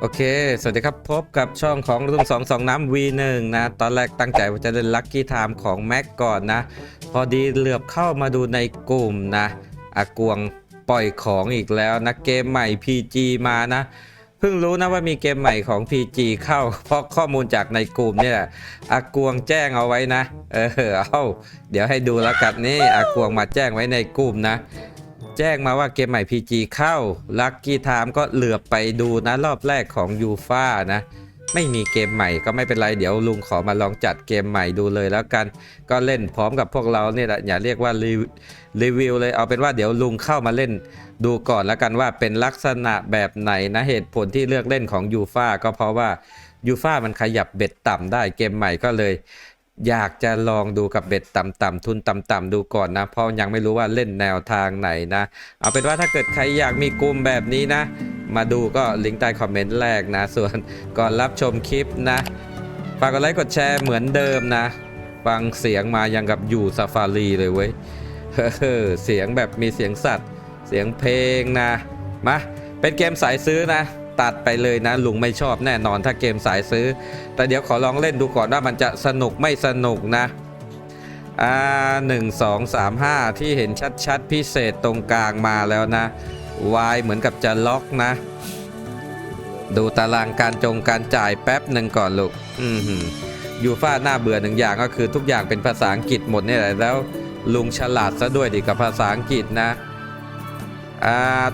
โอเค สวัสดีครับ พบกับช่องของรุ่งสองสองน้ำ V1 นะ ตอนแรกตั้งใจว่าจะเล่นลั c กี้ไทม์ของแม็กก่อนนะ พอดีเหลือบเข้ามาดูในกลุ่มนะอากวงปล่อยของอีกแล้วนะ เกมใหม่ PG มานะ เพิ่งรู้นะว่ามีเกมใหม่ของ PG เข้า เพราะข้อมูลจากในกลุ่มนี่แหละอากวงแจ้งเอาไว้นะ เออ เอาเดี๋ยวให้ดูแล้วกันนี่อากวงมาแจ้งไว้ในกลุ่มนะ แจ้งมาว่าเกมใหม่ PG เข้า Lucky Time ก็เหลือบไปดูนะรอบแรกของยูฟ่านะ ไม่มีเกมใหม่ก็ไม่เป็นไรเดี๋ยวลุงขอมาลองจัดเกมใหม่ดูเลยแล้วกัน ก็เล่นพร้อมกับพวกเราเนี่ยแหละอย่าเรียกว่ารีรีวิวเลยเอาเป็นว่าเดี๋ยวลุงเข้ามาเล่นดูก่อนแล้วกันว่าเป็นลักษณะแบบไหนนะเหตุผลที่เลือกเล่นของยูฟ่าก็เพราะว่ายูฟ่ามันขยับเบ็ดต่ำได้เกมใหม่ก็เลย อยากจะลองดูกับเบ็ดต่ำๆทุนต่ำๆดูก่อนนะ เพราะยังไม่รู้ว่าเล่นแนวทางไหนนะ เอาเป็นว่าถ้าเกิดใครอยากมีกลุ่มแบบนี้นะ มาดูก็ลิงก์ใต้คอมเมนต์แรกนะ ส่วนก่อนรับชมคลิปนะฝากกดไลค์กดแชร์เหมือนเดิมนะ ฟังเสียงมายังกับอยู่ซาฟารีเลยเว้ยเฮ้อเสียงแบบมีเสียงสัตว์ เสียงเพลงนะมาเป็นเกมสายซื้อนะ ตัดไปเลยนะ ลุงไม่ชอบแน่นอนถ้าเกมสายซื้อ แต่เดี๋ยวขอลองเล่นดูก่อนว่ามันจะสนุกไม่สนุกนะอ่าหนึ่งสองสามห้าที่เห็นชัดๆ พิเศษตรงกลางมาแล้วนะวายเหมือนกับจะล็อกนะ ดูตารางการจงการจ่ายแป๊บหนึ่งก่อนลูกอืมยูฟ่าหน้าเบื่อหนึ่งอย่างก็คือทุกอย่างเป็นภาษาอังกฤษหมดนี่แหละแล้ว ลุงฉลาดซะด้วยดีกับภาษาอังกฤษนะ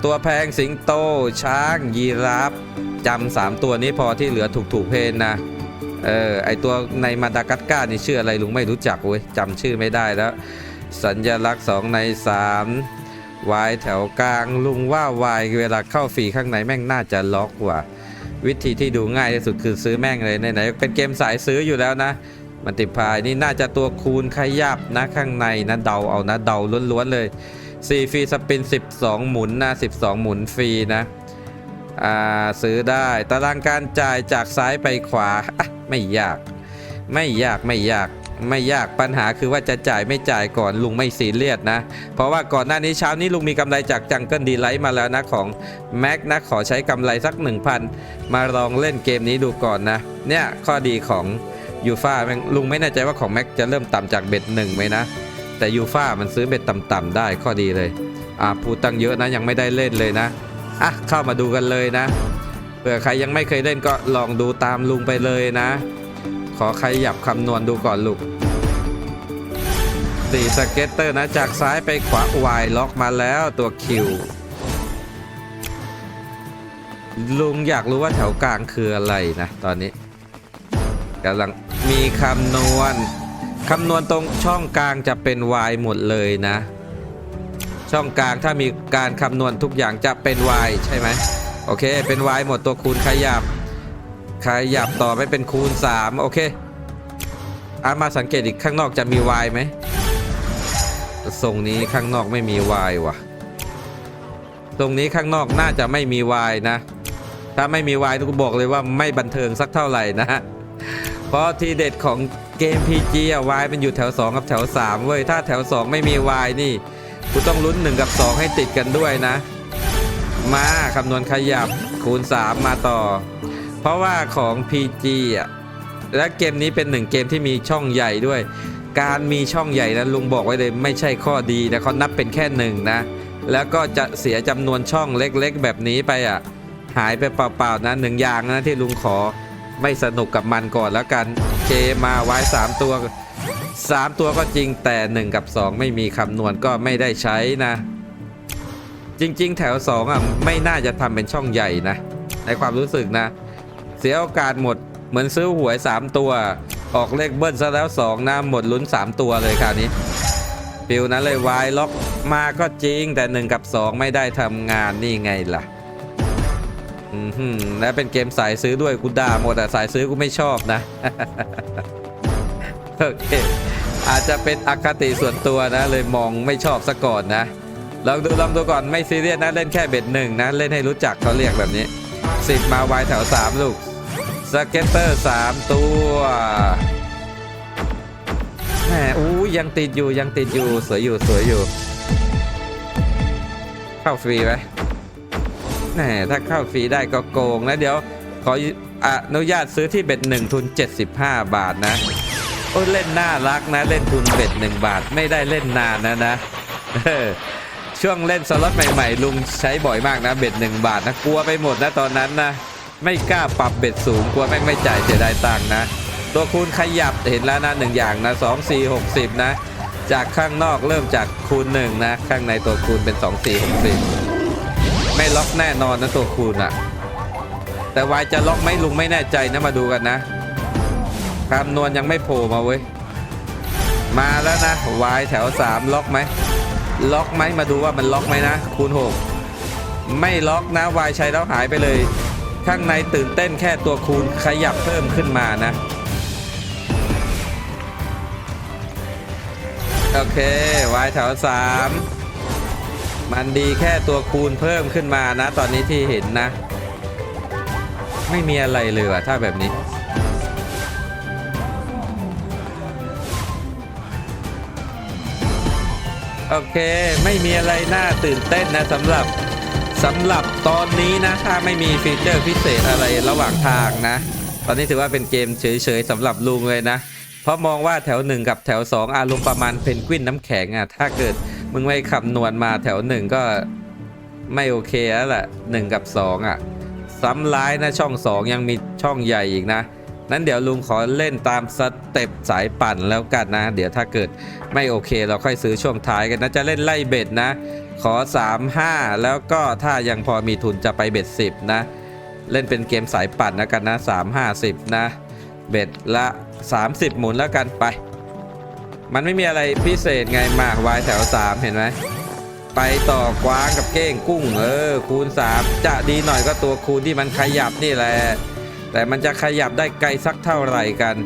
ตัวแพงสิงโต ช้าง ยีราฟจำสามตัวนี้พอที่เหลือถูกๆเพนนะ เออ ไอตัวในมาดากัสการ์นี่ชื่ออะไรลุงไม่รู้จักเว้ยจำชื่อไม่ได้แล้ว สัญลักษณ์ 2 ใน 3 วายแถวกลางลุงว่าวายเวลาเข้าฟรีข้างในแม่งน่าจะล็อกว่ะ วิธีที่ดูง่ายที่สุดคือซื้อแม่งเลยไหนๆเป็นเกมสายซื้ออยู่แล้วนะมันติพายนี่น่าจะตัวคูณขยับนะข้างในนะเดาเอานะเดาล้วนๆเลย 4ฟรีสปิน 12 หมุนนะ12 หมุนฟรีนะอ่าซื้อได้ตารางการจ่ายจากซ้ายไปขวาไม่ยาก ไม่ยากไม่ยากไม่ยากปัญหาคือว่าจะจ่ายไม่จ่ายก่อนลุงไม่ซีเรียสนะ เพราะว่าก่อนหน้านี้เช้านี้ลุงมีกำไรจากจังเกิลดีไลท์มาแล้วนะของแม็กนะขอใช้กำไรสัก 1,000 มาลองเล่นเกมนี้ดูก่อนนะ เนี่ยข้อดีของยูฟ่าลุงไม่แน่ใจว่าของแม็กจะเริ่มต่ำจากเบ็ดหนึ่งไหมนะ แต่ยูฟ่ามันซื้อเบ็ดต่ำๆได้ข้อดีเลย อ่าพูดตั้งเยอะนะยังไม่ได้เล่นเลยนะ อะ เข้ามาดูกันเลยนะเผื่อใครยังไม่เคยเล่นก็ลองดูตามลุงไปเลยนะ ขอขยับคำนวณดูก่อนลูกสีสเก็ตเตอร์นะจากซ้ายไปขวาวายล็อกมาแล้วตัวคิว ลุงอยากรู้ว่าแถวกลางคืออะไรนะ ตอนนี้กำลังมีคำนวณ คำนวณตรงช่องกลางจะเป็น y หมดเลยนะ ช่องกลางถ้ามีการคำนวณทุกอย่างจะเป็น y ใช่ไหมโอเคเป็น y หมดตัวคูณขยับขยับต่อไปเป็นคูณ 3 โอเคอามาสังเกตอีกข้างนอกจะมี y ไหมทรงนี้ข้างนอกไม่มี y ว่ะ ตรงนี้ข้างนอกน่าจะไม่มี y นะ ถ้าไม่มี y ทุกบอกเลยว่าไม่บันเทิงสักเท่าไหร่นะ เพราะทีเด็ดของ เกม PG อะ y มันอยู่แถว 2 กับแถว 3 เว้ย ถ้าแถว 2 ไม่มี y นี่กูต้องลุ้น 1 กับ 2 ให้ติดกันด้วยนะ มาคำนวณขยับคูณ 3 มาต่อ เพราะว่าของ PG อะและเกมนี้เป็นหนึ่งเกมที่มีช่องใหญ่ด้วย การมีช่องใหญ่นะลุงบอกไว้เลยไม่ใช่ข้อดีนะเขานับเป็นแค่หนึ่งนะ แล้วก็จะเสียจำนวนช่องเล็กๆ แบบนี้ไปอะหายไปเปล่าๆนะหนึ่งอย่างนะที่ลุงขอ ไม่สนุกกับมันก่อนแล้วกันเคมาไว้ 3 ตัว 3 ตัวก็จริงแต่ 1 กับ 2 ไม่มีคำนวณก็ไม่ได้ใช้นะ จริง ๆ แถว 2 อะ ไม่น่าจะทำเป็นช่องใหญ่นะ ในความรู้สึกนะ เสียโอกาสหมดเหมือนซื้อหวย 3 ตัว ออกเลขเบิ้ลซะแล้ว 2นะหมดลุ้น 3 ตัวเลยคราวนี้ฟิลนั้นเลยวายล็อกมาก็จริงแต่ 1 กับ 2 ไม่ได้ทำงานนี่ไงล่ะ และเป็นเกมสายซื้อด้วยกูด่าหมดแต่สายซื้อกูไม่ชอบนะ โอเค อาจจะเป็นอคติส่วนตัวนะ เลยมองไม่ชอบซะก่อนนะลองดูลองดูก่อนไม่ซีเรียสนะเล่นแค่เบ็ดหนึ่งนะ เล่นให้รู้จักเขาเรียกแบบนี้สิบมาวายแถวสามลูกสเก็ตเตอร์สามตัวแหมอู้ยังติดอยู่ยังติดอยู่สวยอยู่สวยอยู่ เข้าฟรีไหม แหมถ้าเข้าฟรีได้ก็โกงนะเดี๋ยวขออนุญาตซื้อที่เบ็ดหนึ่งทุน 75 บาทนะ โอ้เล่นน่ารักนะ เล่นทุนเบ็ดหนึ่งบาทไม่ได้เล่นนานนะนะช่วงเล่นสล็อตใหม่ๆ ลุงใช้บ่อยมากนะเบ็ดหนึ่งบาทนะกลัวไปหมดนะตอนนั้นนะ ไม่กล้าปรับเบ็ดสูงกลัวแม่งไม่จ่ายเสียดายตังค์นะ ตัวคูณขยับเห็นแล้วนะหนึ่งอย่างนะ2 4 60นะ จากข้างนอกเริ่มจากคูณหนึ่งนะ ข้างในตัวคูณเป็น2 4 60 ไม่ล็อกแน่นอนนะตัวคูณอะแต่วายจะล็อกไหมลุงไม่แน่ใจนะมาดูกันนะคำนวณยังไม่โผล่มาเว้ย มาแล้วนะวายแถว 3 ล็อกไหม ล็อกไหมมาดูว่ามันล็อกไหมนะ คูณ 6 ไม่ล็อกนะวายใช้แล้วหายไปเลย ข้างในตื่นเต้นแค่ตัวคูณขยับเพิ่มขึ้นมานะ โอเควายแถว 3 มันดีแค่ตัวคูณเพิ่มขึ้นมานะ ตอนนี้ที่เห็นนะ ไม่มีอะไรเลยว่ะถ้าแบบนี้โอเค ไม่มีอะไรน่าตื่นเต้นนะสำหรับสำหรับตอนนี้นะ ถ้าไม่มีฟีเจอร์พิเศษอะไรระหว่างทางนะ ตอนนี้ถือว่าเป็นเกมเฉยๆสำหรับลุงเลยนะ เพราะมองว่าแถว 1 กับแถว 2 อารมณ์ประมาณเพนกวินน้ำแข็งอะถ้าเกิด มึงไม่ขับนวลมาแถว1ก็ไม่โอเคแล้วแหละ1กับ2อะซ้ำร้ายนะช่อง2ยังมีช่องใหญ่อีกนะ นั้นเดี๋ยวลุงขอเล่นตามสเต็ปสายปั่นแล้วกันนะ เดี๋ยวถ้าเกิดไม่โอเคเราค่อยซื้อช่วงท้ายกันนะ จะเล่นไล่เบ็ดนะ ขอ 3 5 แล้วก็ถ้ายังพอมีทุนจะไปเบ็ด 10 นะ เล่นเป็นเกมสายปั่นแล้วกันนะ 3 5 10 นะ เบ็ดละ 30 หมุนแล้วกันไป มันไม่มีอะไรพิเศษไงมากวายแถว3เห็นไหมไปต่อกวางกับเก้งกุ้ง เออ คูณ 3 จะดีหน่อยก็ตัวคูณที่มันขยับนี่แหละ แต่มันจะขยับได้ไกลสักเท่าไหร่กัน